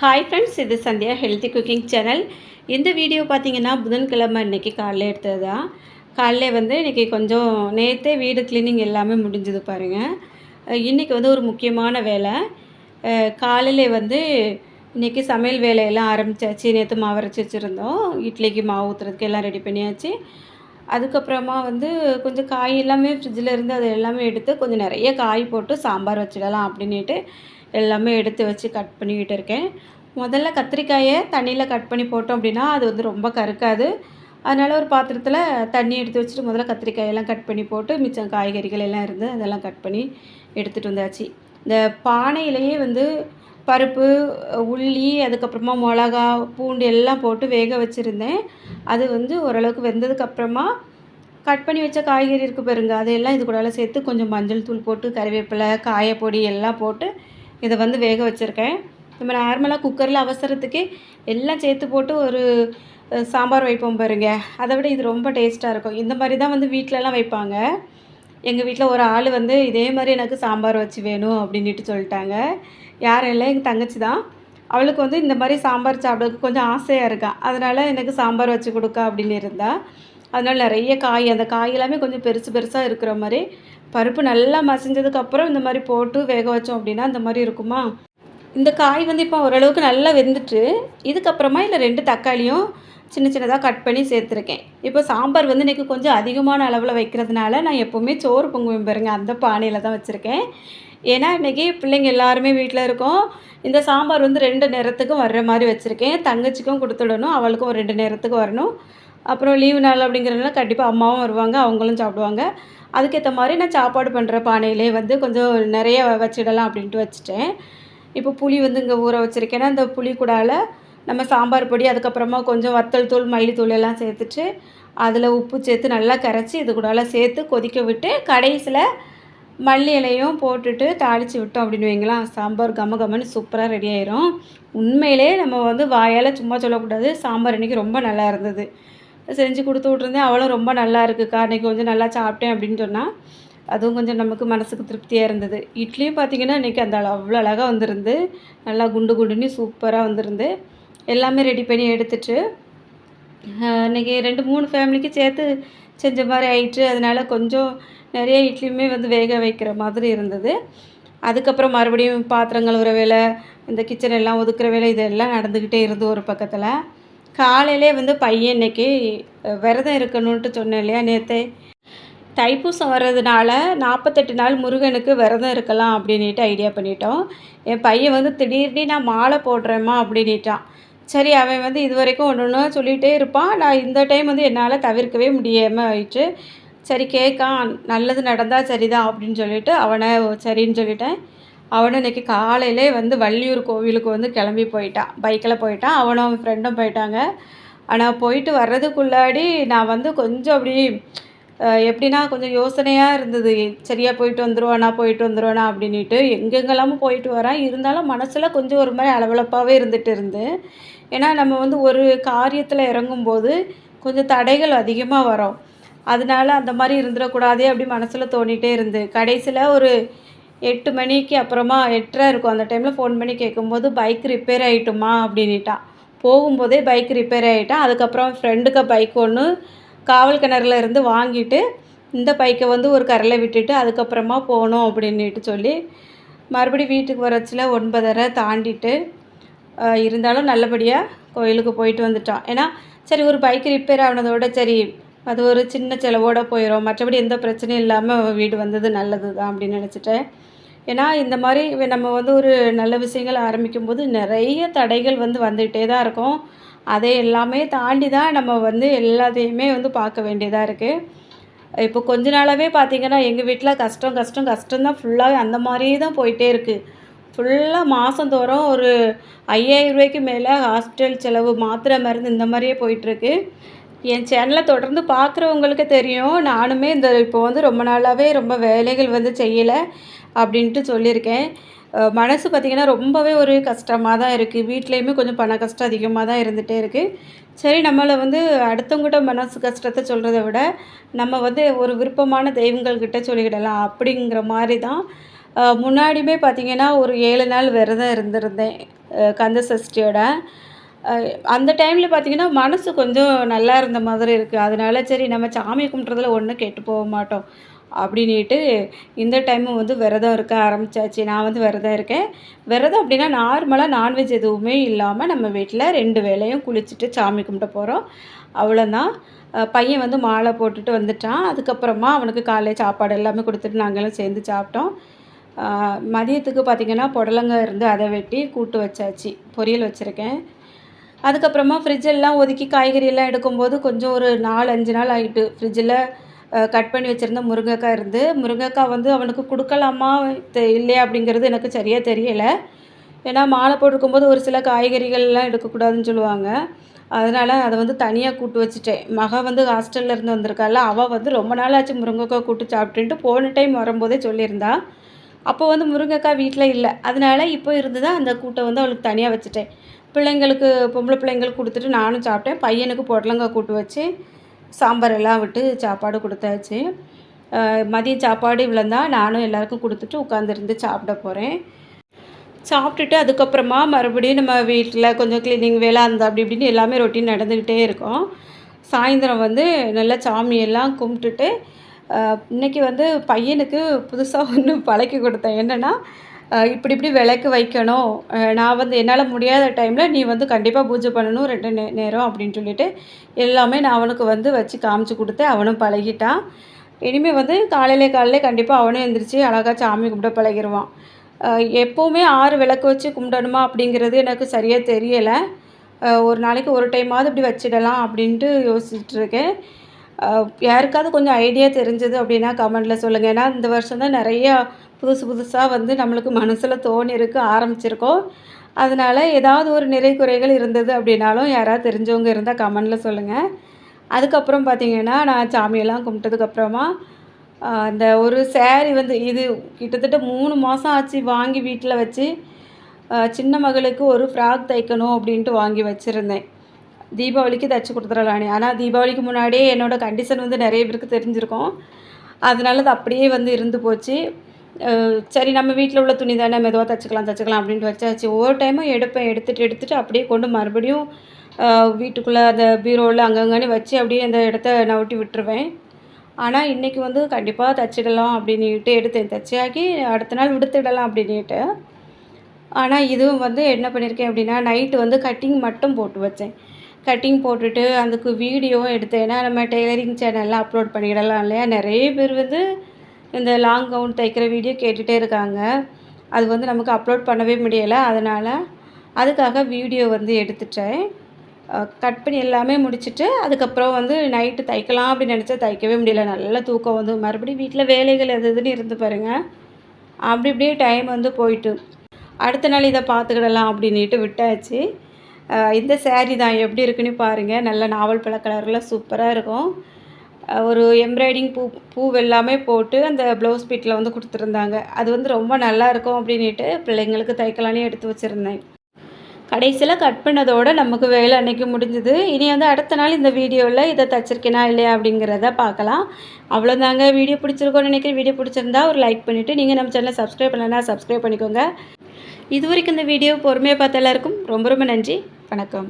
Hi friends இது Sandhya healthy cooking channel இந்த video பார்த்தீங்கன்னா புதன்கிழமை இன்றைக்கி காலைல எடுத்தது? தான் காலைல வந்து இன்றைக்கி கொஞ்சம் நேற்றே வீடு க்ளீனிங் எல்லாமே முடிஞ்சது பாருங்கள் இன்றைக்கி வந்து ஒரு முக்கியமான வேலை. காலையில் வந்து இன்றைக்கி சமையல் வேலையெல்லாம் ஆரம்பித்தாச்சு நேற்று மாவு அரைச்சி வச்சுருந்தோம். இட்லிக்கு மாவு ஊற்றுறதுக்கு எல்லாம் ரெடி பண்ணியாச்சு. அதுக்கப்புறமா வந்து கொஞ்சம் காய் எல்லாமே ஃப்ரிட்ஜில் இருந்து அதை எல்லாமே எடுத்து கொஞ்சம் நிறைய காய் போட்டு சாம்பார் வச்சிடலாம் அப்படின்ட்டு எல்லாமே எடுத்து வச்சு கட் பண்ணிக்கிட்டு இருக்கேன். முதல்ல கத்திரிக்காயை தண்ணியில் கட் பண்ணி போட்டோம் அப்படின்னா அது வந்து ரொம்ப கருக்காது. அதனால் ஒரு பாத்திரத்தில் தண்ணி எடுத்து வச்சுட்டு முதல்ல கத்திரிக்காயெல்லாம் கட் பண்ணி போட்டு மிச்சம் காய்கறிகள் எல்லாம் இருந்து அதெல்லாம் கட் பண்ணி எடுத்துகிட்டு வந்தாச்சு. இந்த பானையிலேயே வந்து பருப்பு உள்ளி அதுக்கப்புறமா மிளகா பூண்டு எல்லாம் போட்டு வேக வச்சுருந்தேன். அது வந்து ஓரளவுக்கு வெந்ததுக்கப்புறமா கட் பண்ணி வச்ச காய்கறி இருக்குது பாருங்க அதையெல்லாம் இது கூட சேர்த்து கொஞ்சம் மஞ்சள் தூள் போட்டு கறிவேப்பிலை காயப்பொடி எல்லாம் போட்டு இதை வந்து வேக வச்சுருக்கேன். நம்ம நார்மலாக குக்கரில் அவசரத்துக்கு எல்லாம் சேர்த்து போட்டு ஒரு சாம்பார் வைப்போம் பாருங்க. அதை விட இது ரொம்ப டேஸ்ட்டாக இருக்கும். இந்த மாதிரி தான் வந்து வீட்டிலலாம் வைப்பாங்க. எங்கள் வீட்டில் ஒரு ஆள் வந்து இதே மாதிரி எனக்கு சாம்பார் வச்சு வேணும் அப்படின்ட்டு சொல்லிட்டாங்க. யாரும் இல்லை எங்கள் தங்கச்சி தான். அவளுக்கு வந்து இந்த மாதிரி சாம்பார் சாப்பிட்றதுக்கு கொஞ்சம் ஆசையாக இருக்கா. அதனால் எனக்கு சாம்பார் வச்சு கொடுக்க அப்படின்னு இருந்தா. அதனால் நிறைய காய் அந்த காய் எல்லாமே கொஞ்சம் பெருசு பெருசாக இருக்கிற மாதிரி பருப்பு நல்லா மசிஞ்சதுக்கப்புறம் இந்த மாதிரி போட்டு வேக வச்சோம் அப்படின்னா இந்த மாதிரி இருக்குமா? இந்த காய் வந்து இப்போ ஓரளவுக்கு நல்லா வெந்துட்டு இதுக்கப்புறமா இல்லை ரெண்டு தக்காளியும் சின்ன சின்னதாக கட் பண்ணி சேர்த்துருக்கேன். இப்போ சாம்பார் வந்து இன்றைக்கி கொஞ்சம் அதிகமான அளவில் வைக்கிறதுனால நான் எப்போவுமே சோறு பொங்குவேன் பாருங்க அந்த பானையில் தான் வச்சுருக்கேன். ஏன்னா இன்றைக்கி பிள்ளைங்க எல்லாருமே வீட்டில் இருக்கோம். இந்த சாம்பார் வந்து ரெண்டு நேரத்துக்கும் வர்ற மாதிரி வச்சுருக்கேன். தங்கச்சிக்கும் கொடுத்துடணும் அவளுக்கும் ஒரு ரெண்டு நேரத்துக்கு வரணும். அப்புறம் லீவு நாள் அப்படிங்கிறதுனால கண்டிப்பாக அம்மாவும் வருவாங்க அவங்களும் சாப்பிடுவாங்க. அதுக்கேற்ற மாதிரி நான் சாப்பாடு பண்ணுற பானையிலே வந்து கொஞ்சம் நிறைய வச்சிடலாம் அப்படின்ட்டு வச்சுட்டேன். இப்போ புளி வந்து இங்கே ஊற வச்சுருக்கேன்னா அந்த புளி கூடால நம்ம சாம்பார் பொடி அதுக்கப்புறமா கொஞ்சம் வத்தல் தூள் மல்லித்தூள் எல்லாம் சேர்த்துட்டு அதில் உப்பு சேர்த்து நல்லா கரைச்சி இது கூடால சேர்த்து கொதிக்க விட்டு கடைசியில் மல்லி இலையும் போட்டுட்டு தாளித்து விட்டோம் அப்படின்னு வைங்களா சாம்பார் கம கமன்னு சூப்பராக ரெடி ஆயிரும். உண்மையிலே நம்ம வந்து வாயால் சும்மா சொல்லக்கூடாது. சாம்பார் இன்றைக்கி ரொம்ப நல்லா இருந்தது. செஞ்சு கொடுத்து விட்ருந்தேன் அவளும் ரொம்ப நல்லா இருக்குக்கா அன்றைக்கி கொஞ்சம் நல்லா சாப்பிட்டேன் அப்படின்னு சொன்னால் அதுவும் கொஞ்சம் நமக்கு மனசுக்கு திருப்தியாக இருந்தது. இட்லியும் பார்த்திங்கன்னா இன்றைக்கி அந்த அளவு அவ்வளோ அழகாக வந்திருந்து நல்லா குண்டு குண்டுன்னு சூப்பராக வந்திருந்து எல்லாமே ரெடி பண்ணி எடுத்துட்டு இன்றைக்கி ரெண்டு மூணு ஃபேமிலிக்கு சேர்த்து செஞ்ச மாதிரி ஆயிட்டு அதனால கொஞ்சம் நிறைய இட்லியுமே வந்து வேக வைக்கிற மாதிரி இருந்தது. அதுக்கப்புறம் மறுபடியும் பாத்திரம் உற வேலை இந்த கிச்சன் எல்லாம் ஒதுக்குற வேலை இதெல்லாம் நடந்துக்கிட்டே இருந்து ஒரு பக்கத்தில். காலையிலே வந்து பையன் இன்னைக்கு விரதம் இருக்கணுன்ட்டு சொன்னேன் இல்லையா நேற்றே தைப்பூசம் வர்றதுனால நாற்பத்தெட்டு நாள் முருகனுக்கு விரதம் இருக்கலாம் அப்படின்ட்டு ஐடியா பண்ணிட்டோம். என் பையன் வந்து திடீர்னு நான் மாலை போடுறேம்மா அப்படின்ட்டான் சரி அவன் வந்து இது வரைக்கும் ஒன்று ஒன்று சொல்லிகிட்டே இருப்பான். நான் இந்த டைம் வந்து என்னால் தவிர்க்கவே முடியாமல் ஆயிடுச்சு. சரி கேட்கான் நல்லது நடந்தால் சரிதான் அப்படின்னு சொல்லிட்டு அவனை சரின்னு சொல்லிட்டேன். அவனும் இன்னைக்கு காலையிலே வந்து வள்ளியூர் கோவிலுக்கு வந்து கிளம்பி போயிட்டான் பைக்கில் போயிட்டான் அவனும் அவன் ஃப்ரெண்டும் போயிட்டாங்க. ஆனால் போயிட்டு வர்றதுக்குள்ளாடி நான் வந்து கொஞ்சம் அப்படி எப்படின்னா கொஞ்சம் யோசனையாக இருந்தது. சரியாக போயிட்டு வந்துருவானா போயிட்டு வந்துடுவானா அப்படின்ட்டு எங்கெங்கெல்லாமோ போயிட்டு வரான் இருந்தாலும் மனசில் கொஞ்சம் ஒரு மாதிரி அளவளப்பாகவே இருந்துகிட்டு இருந்து. ஏன்னா நம்ம வந்து ஒரு காரியத்தில் இறங்கும்போது கொஞ்சம் தடைகள் அதிகமாக வரும். அதனால அந்த மாதிரி இருந்துடக்கூடாதே அப்படி மனசில் தோணிகிட்டே இருந்து. கடைசியில் ஒரு எட்டு மணிக்கு அப்புறமா எட்டரை இருக்கும். அந்த டைமில் ஃபோன் பண்ணி கேட்கும்போது பைக் ரிப்பேர் ஆகிட்டுமா அப்படின்ட்டான் போகும்போதே பைக் ரிப்பேர் ஆகிட்டான் அதுக்கப்புறம் ஃப்ரெண்டுக்கு பைக் ஒன்று காவல் கிணறுல இருந்து வாங்கிட்டு இந்த பைக்கை வந்து ஒரு கரையில் விட்டுட்டு அதுக்கப்புறமா போகணும் அப்படின்னுட்டு சொல்லி மறுபடியும் வீட்டுக்கு வரச்சில் ஒன்பதரை தாண்டிட்டு இருந்தாலும் நல்லபடியாக கோயிலுக்கு போயிட்டு வந்துட்டான் ஏன்னா சரி ஒரு பைக் ரிப்பேர் ஆனதோட சரி அது ஒரு சின்ன செலவோட போயிடும் மற்றபடி எந்த பிரச்சனையும் இல்லாமல் வீடு வந்தது நல்லது தான் அப்படின்னு நினச்சிட்டேன். ஏன்னா இந்த மாதிரி நம்ம வந்து ஒரு நல்ல விஷயங்கள் ஆரம்பிக்கும் போது நிறைய தடைகள் வந்து வந்துகிட்டே தான் இருக்கும். அதை எல்லாமே தாண்டி தான் நம்ம வந்து எல்லாத்தையுமே வந்து பார்க்க வேண்டியதாக இருக்குது இப்போ கொஞ்ச நாளாகவே பார்த்தீங்கன்னா எங்கள் வீட்டில் கஷ்டம் கஷ்டம் கஷ்டம் தான் ஃபுல்லாகவே அந்த மாதிரியே தான் போயிட்டே இருக்குது ஃபுல்லாக மாதந்தோறும் ஒரு ஐயாயிரம் ரூபாய்க்கு மேலே ஹாஸ்பிட்டல் செலவு மாத்திரை மருந்து இந்த மாதிரியே போயிட்டுருக்கு என் சேனலை தொடர்ந்து பார்க்குறவங்களுக்கு தெரியும். நானுமே இந்த இப்போ வந்து ரொம்ப நாளாகவே ரொம்ப வேலைகள் வந்து செய்யலை அப்படின்ட்டு சொல்லியிருக்கேன். மனசு பார்த்திங்கன்னா ரொம்பவே ஒரு கஷ்டமாக தான் இருக்குது வீட்லேயுமே கொஞ்சம் பண கஷ்டம் அதிகமாக தான் இருந்துகிட்டே இருக்குது சரி நம்மளை வந்து அடுத்தவங்ககிட்ட மனசு கஷ்டத்தை சொல்கிறத விட நம்ம வந்து ஒரு விருப்பமான தெய்வங்கள்கிட்ட சொல்லிக்கிடலாம் அப்படிங்கிற மாதிரி தான் முன்னாடியுமே பார்த்திங்கன்னா ஒரு ஏழு நாள் விரதம் இருந்திருந்தேன். கந்த சஷ்டியோட. அந்த டைமில் பார்த்திங்கன்னா மனசு கொஞ்சம் நல்லா இருந்த மாதிரி இருக்குது அதனால சரி நம்ம சாமி கும்பிட்றதுல ஒன்றும் கெட்டு போக மாட்டோம். அப்படின்ட்டு இந்த டைமும் வந்து விரதம் இருக்க ஆரம்பிச்சாச்சு. நான் வந்து விரதம் இருக்கேன். விரதம் அப்படின்னா நார்மலாக நான்வெஜ் எதுவுமே இல்லாமல் நம்ம வீட்டில் ரெண்டு வேளையும் குளிச்சுட்டு சாமி கும்பிட போகிறோம் அவ்வளோதான் பையன் வந்து மாலை போட்டுட்டு வந்துட்டான். அதுக்கப்புறமா அவனுக்கு காலையில் சாப்பாடு எல்லாமே கொடுத்துட்டு நாங்களும் சேர்ந்து சாப்பிட்டோம். மதியத்துக்கு பார்த்திங்கன்னா புடலங்காய் இருந்து அதை வெட்டி கூட்டு வச்சாச்சு. பொரியல் வச்சுருக்கேன். அதுக்கப்புறமா ஃப்ரிட்ஜெல்லாம் ஒதுக்கி காய்கறியெல்லாம் எடுக்கும்போது கொஞ்சம் ஒரு நாலு அஞ்சு நாள் ஆகிட்டு ஃப்ரிட்ஜில் கட் பண்ணி வச்சுருந்த முருங்கைக்காய் இருந்து. முருங்கைக்காய் வந்து அவனுக்கு கொடுக்கலாமா தெ- இல்லையா அப்படிங்கிறது எனக்கு சரியாக தெரியலை. ஏன்னா மாலை போட்டிருக்கும்போது ஒரு சில காய்கறிகள்லாம் எடுக்கக்கூடாதுன்னு சொல்லுவாங்க. அதனால் அதை வந்து தனியாக கூட்டு வச்சுட்டேன். மக வந்து ஹாஸ்டலில் இருந்து வந்திருக்கால அவள் வந்து ரொம்ப நாள் ஆச்சு முருங்கைக்காய் கூட்டு சாப்பிட்டுன்ட்டு போன டைம் வரும்போதே சொல்லியிருந்தா. அப்போ வந்து முருங்கைக்காய் வீட்டில் இல்லை. அதனால் இப்போ இருந்து தான் அந்த கூட்டை வந்து அவளுக்கு தனியாக வச்சுட்டேன். பிள்ளைங்களுக்கு பொம்பளை பிள்ளைங்களுக்கு கொடுத்துட்டு நானும் சாப்பிட்டேன். பையனுக்கு பொடலங்காய் கூட்டு வச்சு சாம்பார் எல்லாம் விட்டு சாப்பாடு கொடுத்தாச்சு. மதியம் சாப்பாடு இவ்வளோந்தா நானும் எல்லாருக்கும் கொடுத்துட்டு உட்காந்துருந்து சாப்பிட போகிறேன் சாப்பிட்டுட்டு அதுக்கப்புறமா மறுபடியும் நம்ம வீட்டில் கொஞ்சம் க்ளீனிங் வேலை அந்த அப்படி இப்படின்னு எல்லாமே ரொட்டீன் நடந்துக்கிட்டே இருக்கும். சாயந்தரம் வந்து நல்லா சாமியெல்லாம் கும்பிட்டுட்டு இன்றைக்கி இன்னைக்கு வந்து பையனுக்கு புதுசாக ஒன்று பழக்கி கொடுத்தேன். என்னென்னா இப்படி இப்படி விளக்கு வைக்கணும். நான் வந்து என்னால் முடியாத டைமில் நீ வந்து கண்டிப்பாக பூஜை பண்ணணும் ரெண்டு நே நேரம் அப்படின்னு சொல்லிட்டு எல்லாமே நான் அவனுக்கு வந்து வச்சு காமிச்சு கொடுத்தேன். அவனும் பழகிட்டான். இனிமேல் வந்து காலையில் காலையிலே கண்டிப்பாக அவனும் எழுந்திரிச்சு அழகாக சாமி கும்பிட பழகிடுவான் எப்போவுமே ஆறு விளக்கு வச்சு கும்பிடணுமா அப்படிங்கிறது எனக்கு சரியாக தெரியலை. ஒரு நாளைக்கு ஒரு டைமாவது இப்படி வச்சிடலாம் அப்படின்ட்டு யோசிச்சுட்ருக்கேன் யாருக்காவது கொஞ்சம் ஐடியா தெரிஞ்சது அப்படின்னா கமெண்டில் சொல்லுங்கள் ஏன்னா இந்த வருஷம் தான் நிறையா புதுசு புதுசாக வந்து நம்மளுக்கு மனசில் தோணி ஆரம்பிச்சிருக்கோம். அதனால் ஏதாவது ஒரு நிறை குறைகள் இருந்தது அப்படின்னாலும் யாராவது தெரிஞ்சவங்க இருந்தால் கமெண்டில் சொல்லுங்கள் அதுக்கப்புறம் பார்த்தீங்கன்னா நான் சாமியெல்லாம் கும்பிட்டதுக்கப்புறமா அந்த ஒரு சேரீ வந்து இது கிட்டத்தட்ட மூணு மாதம் ஆச்சு வாங்கி வீட்டில் வச்சு சின்ன மகளுக்கு ஒரு ஃப்ராக் தைக்கணும் அப்படின்ட்டு வாங்கி வச்சுருந்தேன். தீபாவளிக்கு தைச்சி கொடுத்துடலானே ஆனால் தீபாவளிக்கு முன்னாடியே என்னோடய கண்டிஷன் வந்து நிறைய பேருக்கு தெரிஞ்சிருக்கும். அதனால அது அப்படியே வந்து இருந்து போச்சு. சரி நம்ம வீட்டில் உள்ள துணி தானே மெதுவாக தைச்சிக்கலாம் தைச்சிக்கலாம் அப்படின்ட்டு வச்சாச்சு. ஒவ்வொரு டைமும் எடுப்பேன் எடுத்துகிட்டு எடுத்துகிட்டு அப்படியே கொண்டு மறுபடியும் வீட்டுக்குள்ளே அந்த பீரோவில் அங்கங்கன்னு வச்சு அப்படியே அந்த இடத்த நவட்டி விட்டுருவேன். ஆனால் இன்றைக்கி வந்து கண்டிப்பாக தச்சிடலாம் அப்படின்னுட்டு எடுத்தேன். தச்சியாக்கி அடுத்த நாள் விடுத்துடலாம் அப்படின்னுட்டு. ஆனால் இதுவும் வந்து என்ன பண்ணியிருக்கேன் அப்படின்னா நைட்டு வந்து கட்டிங் மட்டும் போட்டு வச்சேன். கட்டிங் போட்டுட்டு அதுக்கு வீடியோவும் எடுத்தேன். ஏன்னா நம்ம டெய்லரிங் சேனலில் அப்லோட் பண்ணிடலாம் இல்லையா? நிறைய பேர் வந்து இந்த லாங் கவுன் தைக்கிற வீடியோ கேட்டுகிட்டே இருக்காங்க. அது வந்து நமக்கு அப்லோட் பண்ணவே முடியலை. அதனால் அதுக்காக வீடியோ வந்து எடுத்துட்டேன். கட் பண்ணி எல்லாமே முடிச்சுட்டு அதுக்கப்புறம் வந்து நைட்டு தைக்கலாம் அப்படின்னு நினச்சா தைக்கவே முடியல. நல்ல தூக்கம் வந்து. மறுபடியும் வீட்டில் வேலைகள் எது எதுன்னு இருந்து பாருங்கள் அப்படி இப்படியே டைம் வந்து போயிட்டு. அடுத்த நாள் இதை பார்த்துக்கிடலாம் அப்படின்ட்டு விட்டாச்சு. இந்த சேரீ தான் எப்படி இருக்குன்னு பாருங்கள் நல்ல நாவல் பழ கலரில் சூப்பராக இருக்கும். ஒரு எம்ப்ராய்டிங் பூ பூ எல்லாமே போட்டு அந்த ப்ளவுஸ் பீட்டில் வந்து கொடுத்துருந்தாங்க. அது வந்து ரொம்ப நல்லா இருக்கும் அப்படின்ட்டு பிள்ளைங்களுக்கு தைக்கலான்னு எடுத்து வச்சுருந்தேன். கடைசியில் கட் பண்ணதோட நமக்கு வேலை அன்னைக்கு முடிஞ்சுது. இனி வந்து அடுத்த நாள் இந்த வீடியோவில் இதை தச்சிருக்கேனா இல்லையா அப்படிங்கிறத பார்க்கலாம். அவ்வளோதாங்க வீடியோ பிடிச்சிருக்கோன்னு நினைக்கிறேன். வீடியோ பிடிச்சிருந்தா ஒரு லைக் பண்ணிவிட்டு நீங்கள் நம்ம சேனலை சப்ஸ்கிரைப் பண்ணலைன்னா சப்ஸ்கிரைப் பண்ணிக்கோங்க. இது வரைக்கும் இந்த வீடியோ பொறுமையாக பார்த்த எல்லாருக்கும் ரொம்ப ரொம்ப நன்றி. வணக்கம்.